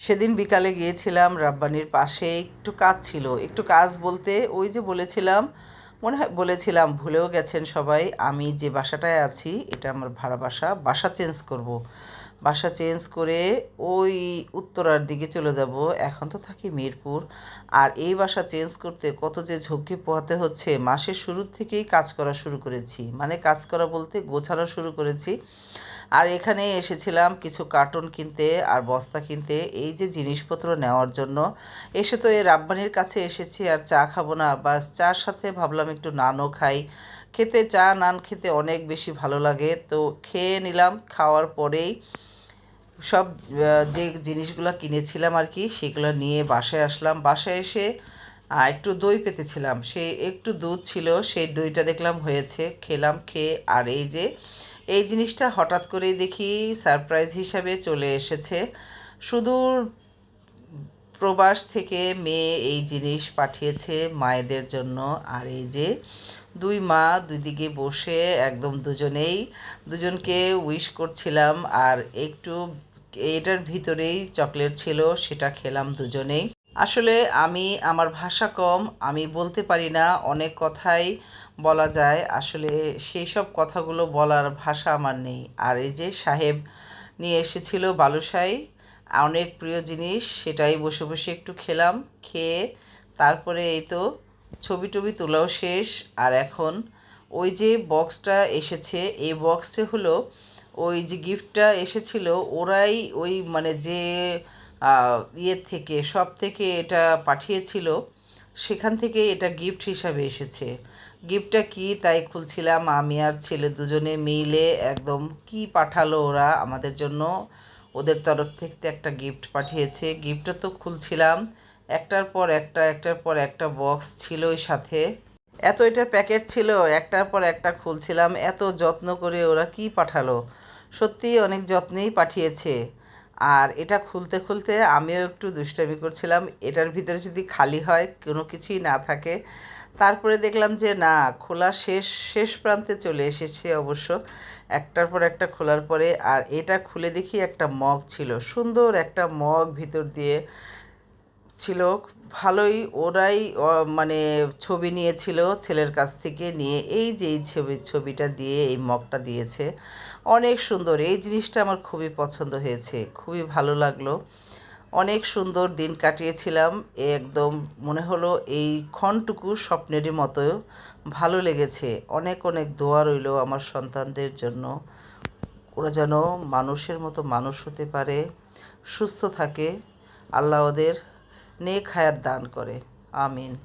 সেদিন বিকালে গিয়েছিলাম, রাব্বানির পাশে একটু কাজ ছিল। একটু কাজ বলতে ওই যে বলেছিলাম, মনে হয় বলেছিলাম, ভুলেও গেছেন সবাই, আমি যে বাসাটায় আছি, এটা আমার ভাড়া বাসা বাসা চেঞ্জ করব। বাসা চেঞ্জ করে ওই উত্তরার দিকে চলে যাব, এখন তো থাকি মিরপুর। আর এই বাসা চেঞ্জ করতে কত যে ঝক্কি পোহাতে হচ্ছে, মাসের শুরুর থেকেই কাজ করা শুরু করেছি। মানে কাজ করা বলতে গোছানো শুরু করেছি। আর এখানে এসেছিলাম কিছু কার্টুন কিনতে আর বস্তা কিনতে, এই যে জিনিসপত্র নেওয়ার জন্য। এসে তো এই রাব্বানির কাছে এসেছি আর চা খাব না, বাস চার সাথে ভাবলাম একটু নানও খাই। খেতে চা নান খেতে অনেক বেশি ভালো লাগে, তো খেয়ে নিলাম, খাওয়ার পরেই সব যে জিনিসগুলো কিনেছিলাম আর কি, সেগুলো নিয়ে বাসায় আসলাম। বাসায় এসে একটু দই পেতেছিলাম সেই একটু দুধ ছিল, সেই দইটা দেখলাম হয়েছে, খেলাম, খেয়ে, আর এই যে এই জিনিসটা হঠাৎ করেই দেখি সারপ্রাইজ হিসাবে চলে এসেছে। সুদূর প্রবাস থেকে মেয়ে এই জিনিস পাঠিয়েছে মায়েদের জন্য। আর এই যে দুই মা দুই দিকে বসে একদম দুজনেই, দুজনকে উইশ করছিলাম। আর একটু এটার ভিতরেই চকলেট ছিল, সেটা খেলাম দুজনেই। আসলে আমি, আমার ভাষা কম, আমি বলতে পারি না, অনেক কথাই বলা যায়। আসলে সেই সব কথাগুলো বলার ভাষা আমার নেই। আর এই যে সাহেব নিয়ে এসেছিল বালুশাই, অনেক প্রিয় জিনিস, সেটাই বসে বসে একটু খেলাম, খেয়ে তারপরে এই তো ছবি টবি তোলাও শেষ। আর এখন ওই যে বক্সটা এসেছে, এই বক্সে হলো ওই যে গিফটটা এসেছিল, ওরাই ওই মানে যে ইয়ের থেকে সব থেকে এটা পাঠিয়েছিল, সেখান থেকে এটা গিফট হিসাবে এসেছে। গিফটটা কি তাই খুলছিলাম, আমি আর ছেলে দুজনে মিলে একদম কি পাঠালো ওরা আমাদের জন্য, ওদের তরফ থেকে একটা গিফট পাঠিয়েছে। গিফটটা তো খুলছিলাম, একটার পর একটা, একটার পর একটা বক্স ছিল ওই সাথে। এত এটার প্যাকেট ছিল, একটার পর একটা খুলছিলাম, এত যত্ন করে ওরা কি পাঠালো? সত্যিই অনেক যত্নেই পাঠিয়েছে। আর এটা খুলতে খুলতে আমিও একটু দুষ্টামি করছিলাম। এটার ভিতরে যদি খালি হয়, কোনো কিছুই না থাকে। তারপরে দেখলাম যে না, খোলা শেষ শেষ প্রান্তে চলে এসেছে অবশ্য। একটার পর একটা খোলার পরে, আর এটা খুলে দেখি একটা মগ ছিল। সুন্দর একটা মগ ভিতর দিয়ে ছিল। ভালোই ওরাই মানে ছবি নিয়েছিল ছেলের কাছ থেকে নিয়ে। এই যে এই ছবি, ছবিটা দিয়ে, এই মগটা দিয়েছে। অনেক সুন্দর। এই জিনিসটা আমার খুবই পছন্দ হয়েছে। খুবই ভালো লাগল। অনেক সুন্দর দিন কাটিয়েছিলাম। একদম মনে হলো এই ক্ষণটুকু স্বপ্নেরই মতো ভালো লেগেছে। অনেক অনেক দোয়া রইল আমার সন্তানদের জন্য। ওরা যেন মানুষের মতো মানুষ হতে পারে, সুস্থ থাকে। আল্লাহ ওদের নেক হায়াত দান করে। আমিন।